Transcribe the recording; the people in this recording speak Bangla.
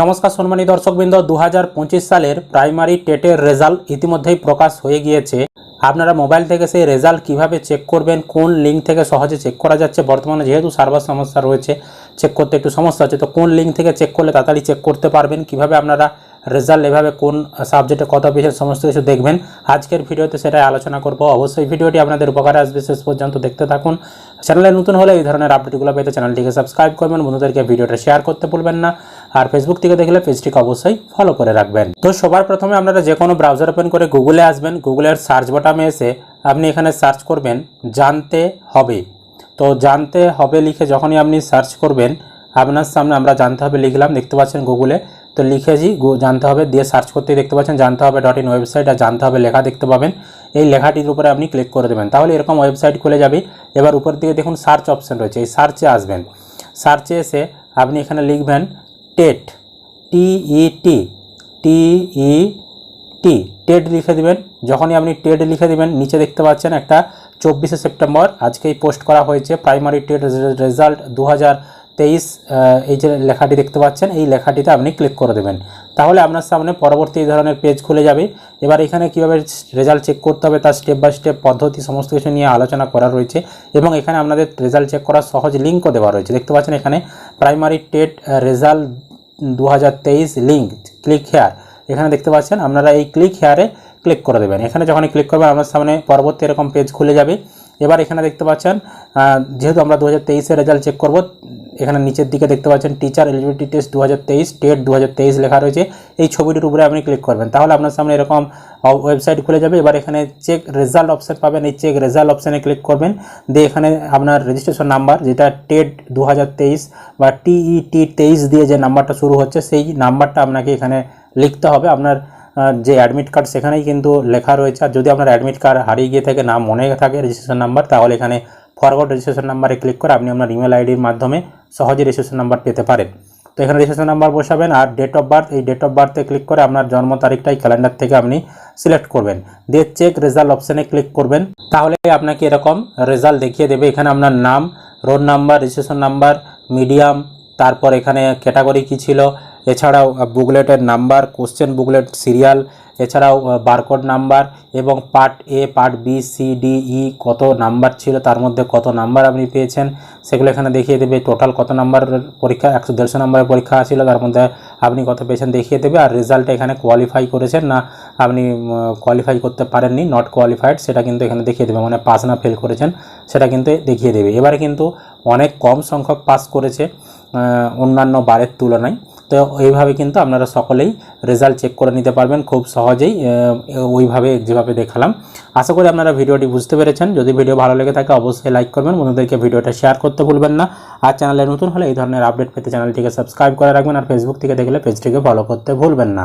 নমস্কার সম্মানী দর্শকবৃন্দ দু হাজার পঁচিশ সালের প্রাইমারি টেটের রেজাল্ট ইতিমধ্যেই প্রকাশ হয়ে গিয়েছে। আপনারা মোবাইল থেকে সেই রেজাল্ট কীভাবে চেক করবেন, কোন লিঙ্ক থেকে সহজে চেক করা যাচ্ছে, বর্তমানে যেহেতু সার্ভার সমস্যা রয়েছে চেক করতে একটু সমস্যা হচ্ছে, তো কোন লিঙ্ক থেকে চেক করলে তাড়াতাড়ি চেক করতে পারবেন, কীভাবে আপনারা রেজাল্ট এভাবে কোন সাবজেক্টে কত পেয়েছেন সমস্ত কিছু দেখবেন, আজকের ভিডিওতে সেটাই আলোচনা করব। অবশ্যই ভিডিওটি আপনাদের উপকারে আসবে, শেষ পর্যন্ত দেখতে থাকুন। চ্যানেলে নতুন হলে এই ধরনের আপডেটগুলো পেতে চ্যানেলটিকে সাবস্ক্রাইব করবেন, বন্ধুদেরকে ভিডিওটা শেয়ার করতে ভুলবেন না। আর ফেসবুক থেকে দেখলে পেজটিকে অবশ্যই ফলো করে রাখবেন। তো সবার প্রথমে আপনারা যে কোনো ব্রাউজার ওপেন করে গুগলে আসবেন। গুগলের সার্চ বটামে এসে আপনি এখানে সার্চ করবেন, জানতে হবে। তো জানতে হবে লিখে যখনই আপনি সার্চ করবেন, আপনার সামনে আমরা জানতে হবে লিখলাম, দেখতে পাচ্ছেন গুগলে তো লিখেছি জানতে হবে, দিয়ে সার্চ করতে দেখতে পাচ্ছেন, জানতে হবে ডট ইন ওয়েবসাইট আর জানতে হবে লেখা দেখতে পাবেন। এই লেখাটির উপরে আপনি ক্লিক করে দেবেন। তাহলে এরকম ওয়েবসাইট খুলে যাবে। এবার উপর দিকে দেখুন সার্চ অপশন রয়েছে। এই সার্চে আসবেন। সার্চে এসে আপনি এখানে লিখবেন TET TET T E T TET লিখে দিবেন। যখনই আপনি টেড লিখে দিবেন, নিচে দেখতে পাচ্ছেন একটা চব্বিশে সেপ্টেম্বর আজকেই পোস্ট করা হয়েছে। প্রাইমারি টেড রেজাল্ট দু হাজার তেইশ এই যে লেখাটি দেখতে পাচ্ছেন, এই লেখাটিতে আপনি ক্লিক করে দেবেন। তাহলে আপনার সামনে পরবর্তী ধরনের পেজ খুলে যাবে। এবার এখানে কীভাবে রেজাল্ট চেক করতে হবে তার স্টেপ বাই স্টেপ পদ্ধতি, সমস্ত কিছু নিয়ে আলোচনা করা রয়েছে এবং এখানে আপনাদের রেজাল্ট চেক করার সহজ লিঙ্কও দেওয়া রয়েছে। দেখতে পাচ্ছেন এখানে প্রাইমারি টেট রেজাল্ট দু হাজার তেইশ লিঙ্ক ক্লিক হেয়ার এখানে দেখতে পাচ্ছেন আপনারা এই ক্লিক হেয়ারে ক্লিক করে দেবেন। এখানে যখনই ক্লিক করবেন, আপনার সামনে পরবর্তী এরকম পেজ খুলে যাবে। এবার এখানে দেখতে পাচ্ছেন যেহেতু আমরা দু হাজার রেজাল্ট চেক করব এখানে নিচের দিকে দেখতে পাচ্ছেন টিচার এলিজিবিলিটি টেস্ট দু হাজার তেইশ টেট দু হাজার তেইশ লেখা রয়েছে। এই ছবিটির উপরে আপনি ক্লিক করবেন। তাহলে আপনার সামনে এরকম ওয়েবসাইট খুলে যাবে। এবার এখানে চেক রেজাল্ট অপশন পাবেন। এই চেক রেজাল্ট অপশানে ক্লিক করবেন। দিয়ে এখানে আপনার রেজিস্ট্রেশন নাম্বার যেটা টেট দু হাজার তেইশ বা টিইটি তেইশ দিয়ে যে নাম্বারটা শুরু হচ্ছে, সেই নাম্বারটা আপনাকে এখানে লিখতে হবে। আপনার যে অ্যাডমিট কার্ড সেখানেই কিন্তু লেখা রয়েছে। আর যদি আপনার অ্যাডমিট কার্ড হারিয়ে গিয়ে থাকে নাম মনে থাকে রেজিস্ট্রেশন নাম্বার তাহলে এখানে ফরওয়ার্ড রেজিস্ট্রেশন নাম্বারে ক্লিক করে আপনি আপনার ইমেল আইডির মাধ্যমে সহজে রেজিস্ট্রেশন নাম্বার পেতে পারেন। তো এখানে রেজিস্ট্রেশন নাম্বার বসাবেন আর ডেট অফ বার্থ এই ডেট অফ বার্থে ক্লিক করে আপনার জন্ম তারিখটাই ক্যালেন্ডার থেকে আপনি সিলেক্ট করবেন। দিয়ে চেক রেজাল্ট অপশানে ক্লিক করবেন। তাহলে আপনাকে এরকম রেজাল্ট দেখিয়ে দেবে। এখানে আপনার নাম roll number registration number medium তারপর এখানে ক্যাটাগরি কী ছিল এছাড়াও বুকলেটের নাম্বার কোশ্চেন বুকলেট সিরিয়াল এছাড়াও বারকোড নাম্বার এবং part A part B C D E কত নাম্বার ছিল, তার মধ্যে কত নাম্বার আপনি পেয়েছেন, সেগুলো এখানে দেখিয়ে দেবে। টোটাল কত নাম্বার পরীক্ষা, একশো দেড়শো নম্বরের পরীক্ষা ছিল, তার মধ্যে আপনি কত পেয়েছেন দেখিয়ে দেবে। আর রেজাল্টে এখানে কোয়ালিফাই করেছেন, না আপনি কোয়ালিফাই করতে পারেননি নট কোয়ালিফাইড সেটা কিন্তু এখানে দেখিয়ে দেবে। মানে পাস না ফেল করেছেন, সেটা কিন্তু দেখিয়ে দেবে। এবারে কিন্তু অনেক কম সংখ্যক পাস করেছে অন্যান্য বারের তুলনায়। তো এইভাবে কিন্তু আপনারা সকলেই রেজাল্ট চেক করে নিতে পারবেন খুব সহজেই ওইভাবে যেভাবে দেখালাম। আশা করি আপনারা ভিডিওটি বুঝতে পেরেছেন। যদি ভিডিও ভালো লেগে থাকে অবশ্যই লাইক করবেন, বন্ধুদেরকে ভিডিওটা শেয়ার করতে ভুলবেন না। আর চ্যানেলে নতুন হলে এই ধরনের আপডেট পেতে চ্যানেলটিকে সাবস্ক্রাইব করে রাখবেন আর ফেসবুক থেকে দেখলে পেজটিকে ফলো করতে ভুলবেন না।